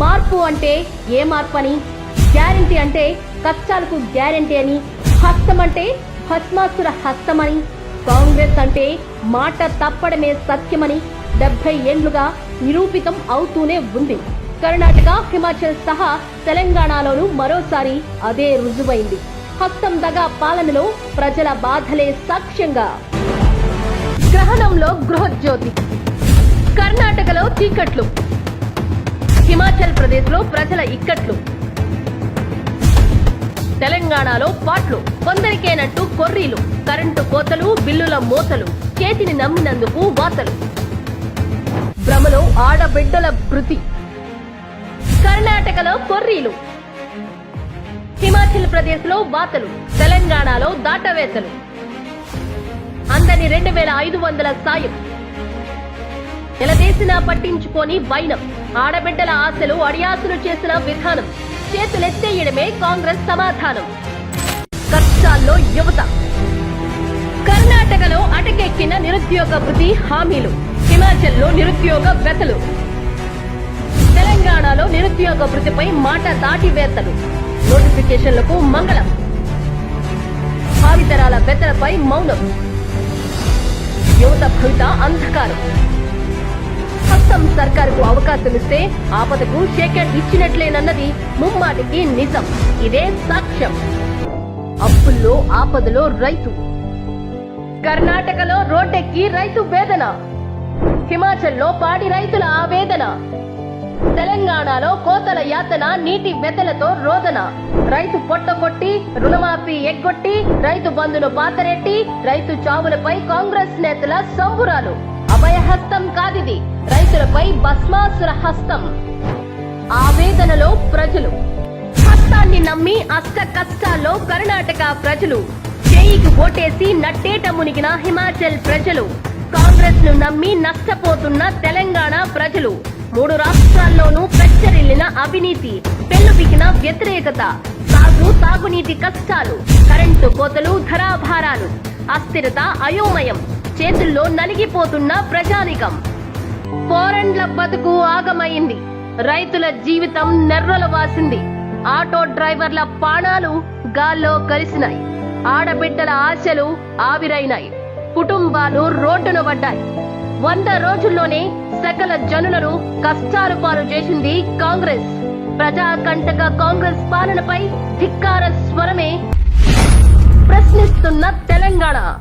మార్పు అంటే ఏ మార్పు అని గ్యారంటీ అంటే కష్టాలకు గ్యారంటీ అని. హస్తం అంటే భస్మాసుర హస్తమని. కాంగ్రెస్ అంటే మాట తప్పడమే సత్యమని. డెబ్బై ఏండ్లుగా నిరూపితం అవుతూనే ఉంది. కర్ణాటక హిమాచల్ సహా తెలంగాణలోనూ మరోసారి అదే రుజువైంది. హస్తం దగా పాలనలో ప్రజల బాధలే సాక్ష్యంగా. గ్రహణంలో గృహజ్యోతి. కర్ణాటకలో చీకట్లు. హిమాచల్ ప్రదేశ్లో ప్రజల ఇక్కట్లు. తెలంగాణలో పాట్లు కొందరికేనట్టు కొర్రీలు కరెంటు కోతలు బిల్లుల మోతలు చేతిని నమ్మినందుకు వాతలు భ్రమలో ఆడబిడ్డల భృతి. కర్ణాటకలో కొర్రీలు. హిమాచల్ ప్రదేశ్లో వాతలు తెలంగాణలో దాటవేతలు. అందని రెండు వేల ఐదు వందల సాయం. నిలదీసినా పట్టించుకొని వైనం. ఆడబిడ్డల ఆశలు అడియాసులు చేసిన విధానం. చేతులెత్తేయడమే కాంగ్రెస్ సమాధానం. కష్టాల్లో యువత. కర్ణాటకలో అటకెక్కిన నిరుద్యోగ వృద్ధి హామీలు. హిమాచల్లో నిరుద్యోగ వెతలు తెలంగాణలో నిరుద్యోగ వృత్తిపై మాట దాటివేతలు నోటిఫికేషన్లకు మంగళం. భావితరాల వెతలపై మౌనం. యువత భవిత అంధకారం. అస్సాం సర్కారుకు అవకాశం ఇస్తే ఆపదకు షేకెండ్ ఇచ్చినట్లేనన్నది ముమ్మాటికి నిజం. ఇదే సాక్ష్యం. అప్పుల్లో ఆపదలో రైతు. కర్ణాటకలో రోడ్డెక్కి రైతు వేదన. హిమాచల్లో పాడి రైతుల ఆవేదన. తెలంగాణలో కోతల యాతన నీటి వెతలతో రోదన. రైతు పొట్ట కొట్టి రుణమాఫీ ఎగ్గొట్టి రైతు బంధును పాతరెట్టి రైతు చావులపై కాంగ్రెస్ నేతల సంబురాలు. హస్తం కాదిది. రైతులపై భస్మాసుర హస్తం. ఆవేదనలో ప్రజలు. హస్తాన్ని నమ్మి అష్ట కష్టాల్లో కర్ణాటక ప్రజలు. చేయికి ఓటేసి నట్టేట మునిగిన హిమాచల్ ప్రజలు. కాంగ్రెస్ను నమ్మి నష్టపోతున్న తెలంగాణ ప్రజలు. మూడు రాష్ట్రాల్లోనూ పెచ్చరిల్లిన అవినీతి పెళ్ళుపికిన వ్యతిరేకత సాగు తాగునీటి కష్టాలు కరెంటు కోతలు ధరాభారాలు. అస్థిరత అయోమయం. చేతుల్లో నలిగిపోతున్న ప్రజానికం. పోరండ్ల బతుకు ఆగమైంది. రైతుల జీవితం నెర్రల వాసింది. ఆటో డ్రైవర్ల పాణాలు గాల్లో కలిసినాయి. ఆడబిడ్డల ఆశలు ఆవిరైనాయి. కుటుంబాలు రోడ్డున పడ్డాయి. వంద రోజుల్లోనే సకల జనులను కష్టాలు పాలు చేసింది కాంగ్రెస్. ప్రజాకంటక కాంగ్రెస్ పాలనపై ధిక్కార స్వరమే ప్రశ్నిస్తున్న తెలంగాణ.